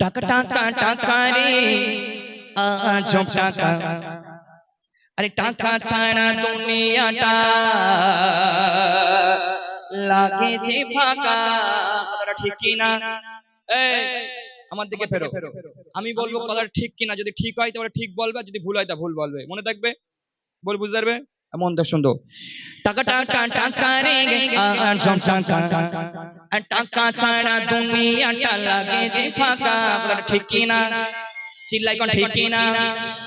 টাকা টাকা টাকা রে। আজব টাকা আরে টাকা ছাড়া দুনিয়াটা লাগে যে ফাঁকা। কথাটা ঠিক কি না আমার দিকে ফেরো। আমি বলব কথাটা ঠিক কিনা। যদি ঠিক হয় তাহলে ঠিক বলবে। যদি ভুল হয় তা ভুল বলবে। মনে থাকবে? বল বুঝতে পারবে? মন দেখ শুনতো টাকা টাকা টাকা রে আজব টাকা আর টাকা ছাড়া দুনিয়াটা লাগে যে ফাঁকা কথাটা ঠিক কি না চিল্লাই কোন ঠিক কি না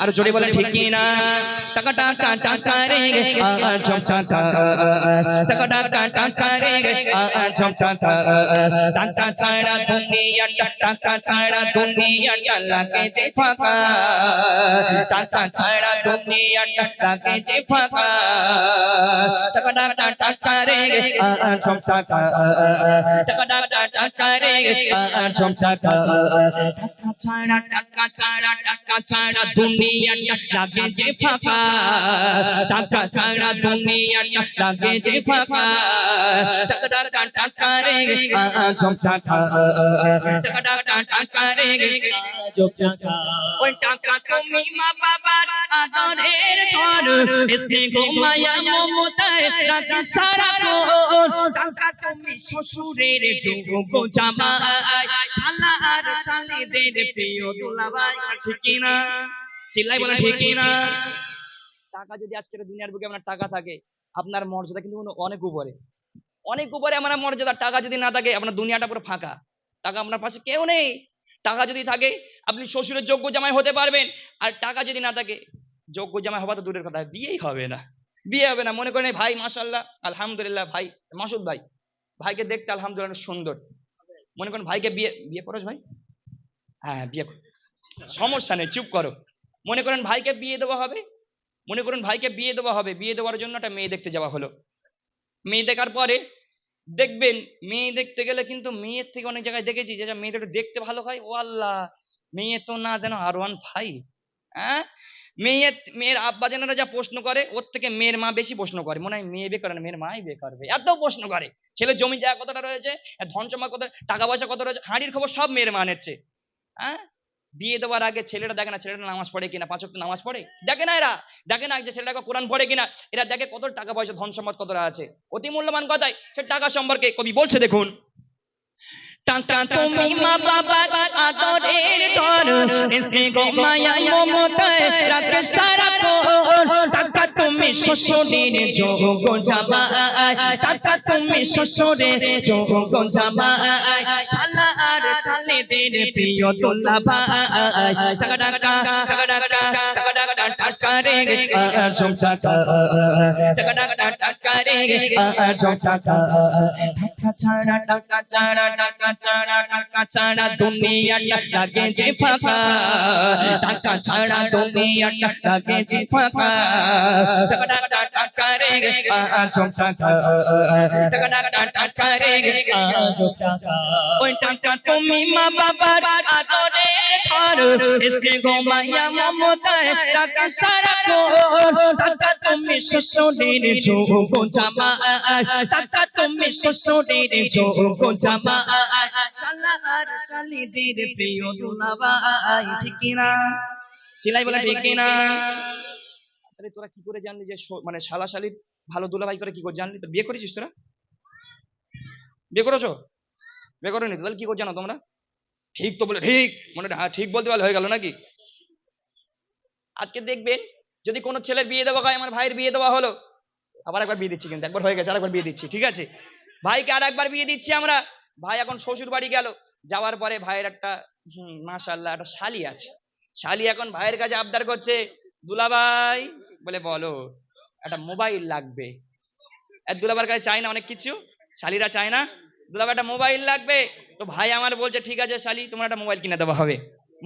আর জোরে বলে ঠিক কি না টাকা টাকা টাকা রে আজব টাকা টাকা টাকা টাকা রে আজব টাকা টাকা ছাড়া দুনিয়াটা টাকা ছাড়া দুনিয়াটা লাগে যে ফাঁকা টাকা ছাড়া দুনিয়াটা লাগে যে ফাঁকা টাকা টাকা টাকা রে আজব টাকা টাকা টাকা টাকা রে আজব টাকা টাকা ছাড়া টাকা ছাড়া টাকা ছাড়া দুনিয়াটা লাগে যে ফাঁকা টাকা ছাড়া দুনিয়াটা লাগে যে ফাঁকা টাকা টাকা টাকা রে আজব টাকা টাকা টাকা টাকা রে ওই টাকা তুমি মা বাবার টাকা তুমি শ্বশুরের জামাই। শালা আর প্রিয় দুলাভাই, ঠিক কি না চিল্লাই বলে ঠিক কি না টাকা যদি আজকের দুনিয়ার বুকে আপনার টাকা থাকে, আপনার মর্যাদা কিন্তু অনেক উপরে। অনেক উপরে আমার মর্যাদা, টাকা যদি না থাকে, আপনার দুনিয়াটা পুরো ফাঁকা। টাকা আপনার পাশে কেউ নেই। টাকা যদি থাকে, আপনি শ্বশুরের যোগ্য জামাই হতে পারবেন। আর টাকা যদি না থাকে যোগ্য জামাই হওয়া তো দূরের কথা। বিয়েই হবে না। বিয়ে হবে না। মনে করেন ভাই মাশাল্লাহ আলহামদুলিল্লাহ, ভাই, মাসুদ ভাই। ভাইকে দেখতে আলহামদুলিল্লাহ সুন্দর। মনে করেন ভাইকে বিয়ে বিয়ে করো ভাই? হ্যাঁ বিয়ে সমস্যা নেই, চুপ করো। মনে করেন ভাইকে বিয়ে দেওয়া হবে? মনে করুন ভাইকে বিয়ে দেওয়া হবে? বিয়ে দেওয়ার জন্য একটা মেয়ে দেখতে যাওয়া হলো। মেয়ে দেখার পরে দেখবেন, মেয়ে দেখতে গেলে কিন্তু মেয়ের থেকে অনেক জায়গায় দেখেছি যে মেয়েদের দেখতে ভালো হয়। ও আল্লাহ মেয়ে তো না যেন আর ওয়ান ভাই। হ্যাঁ মেয়ে মেয়ের আব্বা যেনারা যা প্রশ্ন করে, ওর থেকে মেয়ের মা বেশি প্রশ্ন করে। মনে হয় মেয়ে বিয়ে করে না মেয়ের মাই বিয়ে করবে এত প্রশ্ন করে। ছেলে জমি জায়গা কতটা রয়েছে ধন জমা কত, টাকা পয়সা কত রয়েছে, হাঁড়ির খবর সব মেয়ের মা নিচ্ছে। হ্যাঁ? বিয়ে দেওয়ার আগে ছেলেটা দেখে না ছেলেটা নামাজ পড়ে কিনা, পাঁচ ওয়াক্ত নামাজ পড়ে? দেখে না এরা? দেখে না যে ছেলেটা কোরআন পড়ে কিনা? এরা দেখে কত টাকা পয়সা, ধন সম্পদ কতটা আছে? অতি মূল্যবান কথাই। সে টাকা সম্পর্কে কবি বলছে, দেখুন। টাকা তুমি মা বাবা আদরের ধন এসে গো মায়া মমতায় রাখে সারা টাকা তুমি শ্বশুরের যোগ্য জামাই টাকা তুমি শ্বশুরের যোগ্য জামাই শালা আর শালিদের প্রিয় দোলা ভাই টাকা টাকা টাকা টাকা টাকা টাকা টাকা রে আজম টাকা টাকা টাকা টাকা রে আজম টাকা টাকা ছাড়া টাকা ছাড়া টাকা ছাড়া টাকা ছাড়া দুনিয়াটা লাগে যে ফাঁকা টাকা ছাড়া দুনিয়াটা লাগে যে ফাঁকা টাকা টাকা টাকা রে আজম টাকা টাকা টাকা টাকা রে আজম টাকা ওই টাকা তুমি মা বাবার ঘুমাইয়া মমতায় সারা তুমি শ্বশুরের টাকা তুমি শ্বশুরের আর শালিদের প্রিয় দুলাভাই, ঠিক কিনা? চিলাই বলে ঠিক কিনা? তোরা কি করে জানলি যে মানে শালা শালির ভালো দুলাভাই তোরা কি করে জানলি? তো বিয়ে করেছিস তোরা? বিয়ে করেছ? করোনি তাহলে কি করে জানো তোমরা? ঠিক তো বলে, ঠিক! মনে হ্যাঁ ঠিক বলতে পারলে হয়ে গেল নাকি? আজকে দেখবেন, যদি কোনো ছেলের বিয়ে দেওয়া হয়, আমার ভাইয়ের বিয়ে দেওয়া হলো, আবার একবার বিয়ে দিচ্ছি কিন্তু, একবার হয়ে গেছে বিয়ে দিচ্ছি, ঠিক আছে? ভাইকে আর একবার বিয়ে দিচ্ছি আমরা, ভাই এখন শ্বশুর বাড়ি গেল, যাওয়ার পরে ভাইয়ের একটা, হম মাশাল্লাহ একটা শালি আছে, শালি এখন ভাইয়ের কাছে আবদার করছে, দুলাভাই, বলে বলো, একটা মোবাইল লাগবে। দুলাবার কাছে চায় না অনেক কিছু, শালিরা চায় না দুলাভাই, একটা মোবাইল লাগবে? তো ভাই আমার বলছে, ঠিক আছে শালি, তোমার একটা মোবাইল কিনে দেওয়া হবে।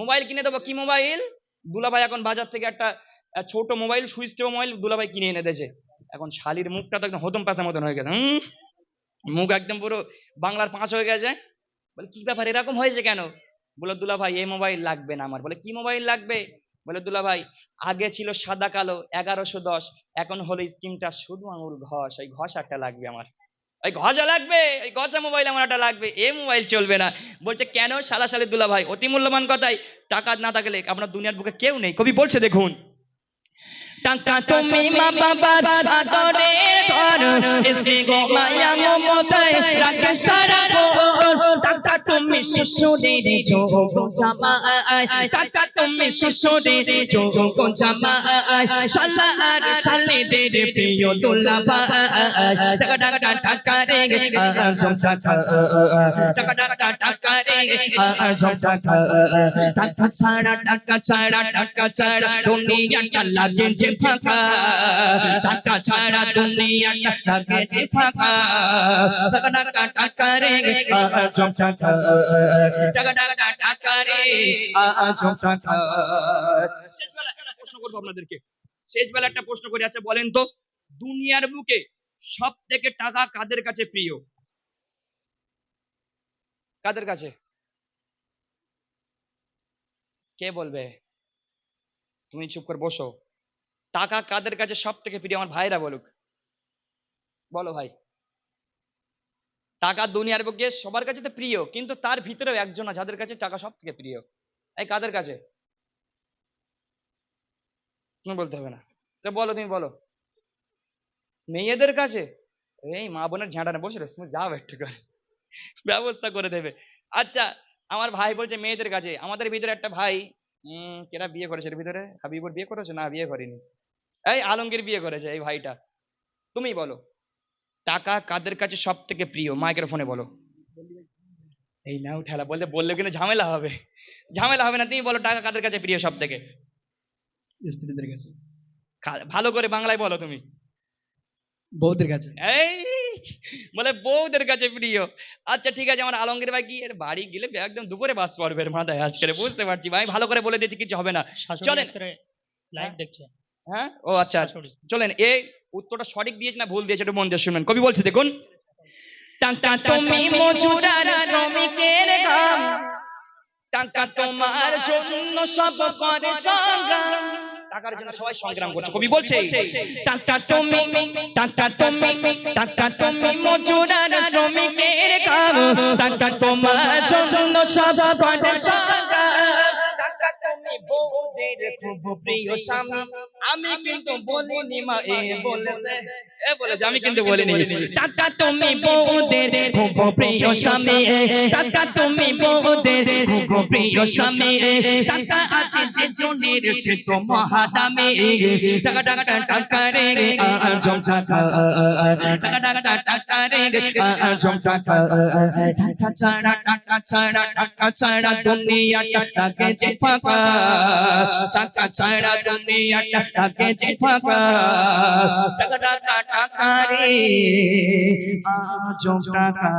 মোবাইল কিনে দেবো? কি মোবাইল? দুলাভাই এখন বাজার থেকে একটা ছোট মোবাইল, সুইচ টেপ মোবাইল দুলাভাই কিনে এনে দিয়েছে এখন শালির মুখটা তো একদম হতম পাশার মতন হয়ে গেছে। হুম মুখ একদম পুরো বাংলার পাঁচ হয়ে গেছে। বলে, কি ব্যাপার, এরকম হয়েছে কেন? বলে দুলা ভাই এই মোবাইল লাগবে না আমার। বলে, কি মোবাইল লাগবে? বলে দুলা ভাই আগে ছিল সাদা কালো, এগারোশো দশ, এখন হলো স্ক্রিনটা শুধু আঙুল ঘষ ওই ঘষ একটা লাগবে আমার। ওই গজা লাগবে ওই গজা মোবাইল আমার একটা লাগবে, এ মোবাইল চলবে না। বলছে, কেন সালা সালে দুলা ভাই অতি মূল্যবান কথাই। টাকা না থাকলে আপনার দুনিয়ার বুকে কেউ নেই। কবি বলছে, দেখুন। টাকা তুমি মা বাবার আদরের ধর স্নেহ মায়া শিশুদের যোগ জামায় টাকা তুমি শিশুদের যোগ জামায় শালা আর শালিদের প্রিয় দুলাভাই টাকা টাকা টাকা রে টাকা টাকা টাকা রে টাকা শেষবেলা একটা প্রশ্ন শেষ বেলা একটা প্রশ্ন করি আচ্ছা বলেন তো, দুনিয়ার বুকে সব থেকে টাকা কাদের কাছে প্রিয়? কাদের কাছে? কে বলবে? তুমি চুপ করে বসো। টাকা কাদের কাছে সব থেকে প্রিয়? আমার ভাইরা বলুক। বলো ভাই। টাকা দুনিয়ার বুকে সবার কাছে তো প্রিয়, কিন্তু তার ভিতরেও একজন আছে যাদের কাছে টাকা সব থেকে প্রিয়। এই কাদের কাছে? তুমি বলতে হবে না। তো বলো, তুমি বলো। মেয়েদের কাছে? এই মা বোনের ঝাঁটা না বসে তুমি যাও একটু করে। ব্যবস্থা করে দেবে। আচ্ছা আমার ভাই বলছে মেয়েদের কাছে আমাদের ভিতরে একটা ভাই কেরা বিয়ে করেছে এর ভিতরে? হাবিবুর বিয়ে করেছে? না বিয়ে করেনি। এই আলমগীর বিয়ে করেছে এই ভাইটা। তুমি বলো টাকা কাদের কাছে সব থেকে প্রিয়? মাইক্রোফোনে বলো। এই নাও ঠেলা বলতে বললে কিন্তু ঝামেলা হবে। ঝামেলা হবে না তুমি বলো টাকা কাদের কাছে প্রিয় সব থেকে স্ত্রীদের কাছে। ভালো করে বাংলায় বলো তুমি। বউদের কাছে এই বলে বউদের কাছে প্রিয় আচ্ছা ঠিক আছে আমার আলমগীর ভাই কি এর বাড়ি গেলে একদম দুপুরে বাস পড়বে এর মাথায় আজকে বুঝতে পারছি ভাই ভালো করে বলে দিয়েছি কিছু হবে না চলেন। লাইভ দেখছে হ্যাঁ ও আচ্ছা চলেন এই উত্তরটা সঠিক দিয়েছে না ভুল দিয়েছে একটু মন দিয়ে শুনবেন কবি বলছে দেখুন টাকা তুমি মজুরার শ্রমিকের কাম টাকা তোমার জন্য সব করে সংগ্রাম টাকার জন্য সবাই সংগ্রাম করছে কবি বলছে টাকা তুমি টাকা তুমি টাকা তুমি মজুরার শ্রমিকের কাম টাকা তোমার জন্য সব করে টাকা তুমি বউদের খুব প্রিয় স্বামী আমি কিন্তু বলিনি মা এ বলেছে এ বলেছে আমি কিন্তু বলিনি টাকা তুমি বউদের খুব প্রিয় স্বামী টাকা তুমি বউদের খুব প্রিয় স্বামী টাকা আছে যে জনের সে তো মহাদামে টাকা টাকা টাকা রে আজম টাকা টাকা টাকা টাকা রে আজম টাকা টাকা ছাড়া টাকা ছাড়া টাকা ছাড়া দুনিয়াটা লাগে যে ফাঁকা টাকা ছাড়া দুনিয়াটা লাগে যে ফাঁকা টাকা টাকা টাকা রে আজম টাকা